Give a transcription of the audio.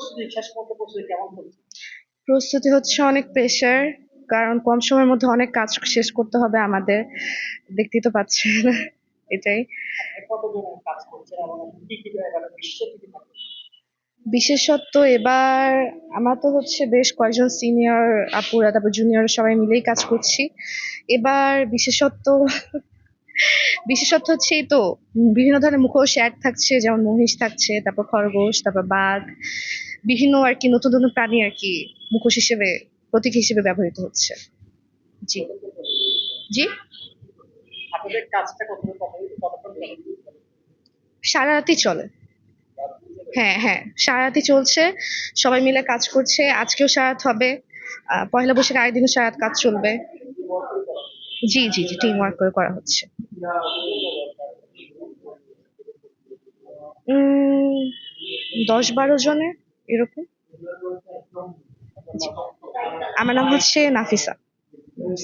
প্রস্তুতি শেষ পর্যন্ত প্রস্তুতি কেমন চলছে? প্রস্তুতি হচ্ছে অনেক প্রেশার কারণ কম সময়ের মধ্যে অনেক কাজ শেষ করতে হবে আমাদের। দেখতেই তো পাচ্ছেন এটাই। এবার থাকে বিশেষত্ব এবার আমরা তো হচ্ছে বেশ কয়েকজন সিনিয়র আপুরা তারপর জুনিয়র সবাই মিলেই কাজ করছি। এবার বিশেষত্ব বিশেষত্ব হচ্ছে এই তো বিভিন্ন ধরনের মুখোশ অ্যাড থাকছে যেমন মহিষ থাকছে তারপর খরগোশ তারপর বাঘ বিভিন্ন আর কি নতুন নতুন প্রাণী আর কি মুখোশ হিসেবে প্রতীক হিসেবে ব্যবহৃত হচ্ছে। জি। জি? সারা রাতই চলে। হ্যাঁ হ্যাঁ সারা রাতই চলছে সবাই মিলে কাজ করছে আজকেও সারা হবে পয়লা বৈশাখ আগের দিনও সারা কাজ চলবে। জি জি জি টিম ওয়ার্ক করে করা হচ্ছে। দশ বারো জনের এরকম? আমার নাম হচ্ছে নাফিসা।